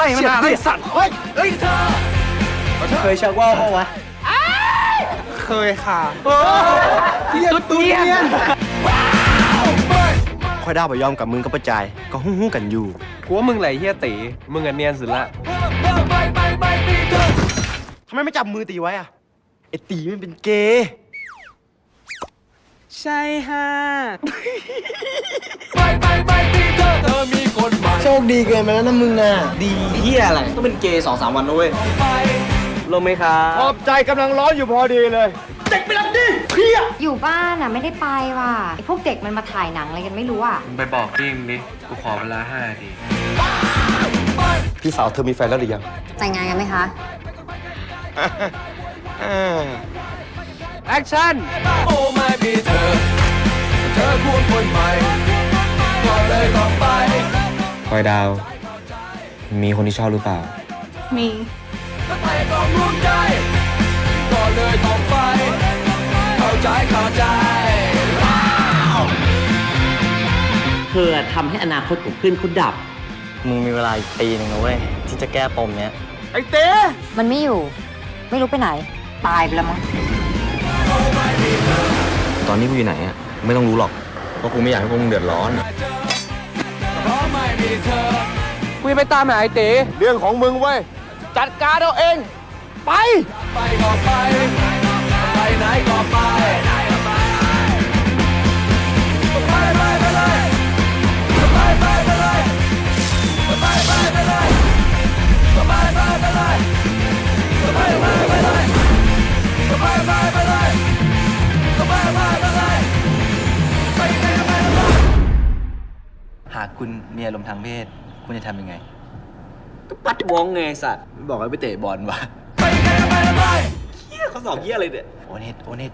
ส่มานานไอ้สัตว์เฮ้ยเฮ้ยเธอเคยชักว่าวเปล่าวะเคยค่ะเฮียตุ้เนียนคอยดาวไปยอมกับมึงก็ประจาย ก็หุ้งๆกันอยู่กูว่ามึงไหลเฮียตีมึงอันเนียนสุดละทำไมไม่จับมือตีไว้อะไอตีมันเป็นเกย์ ใช่ฮะโชคดีเกินไปแล้วนะมึงน่ะดีเฮียอะไรต้องเป็นเกย์สองสามวันนะเว้ยลงไหมครับขอบใจกำลังร้อนอยู่พอดีเลยอยู่บ้านอะไม่ได้ไปว่ะไอพวกเด็กมันมาถ่ายหนังอะไรกันไม่รู้อะมึงไปบอกพี่มึงดิกูขอเวลาห้านาทีพี่สาวเธอมีแฟนแล้วหรือยังแต่งงานกันไหมคะแอคชั่น คอยดาว มีคนที่ชอบหรือเปล่า มีเธอทำให้อนาคตของเพื่อนเขาดับ มึงมีเวลาอีกปีหนึ่งนะเว้ย ที่จะแก้ปมเนี้ยมันไม่อยู่ ไม่รู้ไปไหน ตายไปแล้วมั้ง ตอนนี้กูอยู่ไหนอะไม่ต้องรู้หรอกเพราะกูไม่อยากให้พวกมึงเดือดร้อนกูจะไปตามหาไอ้ตีเรื่องของมึงเว้ย จัดการเอาเอง ไปากคุณมีอารมณ์ทางเพศคุณจะทำยังไงปัดวงไงสัตว์บอกให้ไปเตะบอลวะเฮียเขาสอบเฮียอะไรเนี่ยโอเน็ตโอเน็ต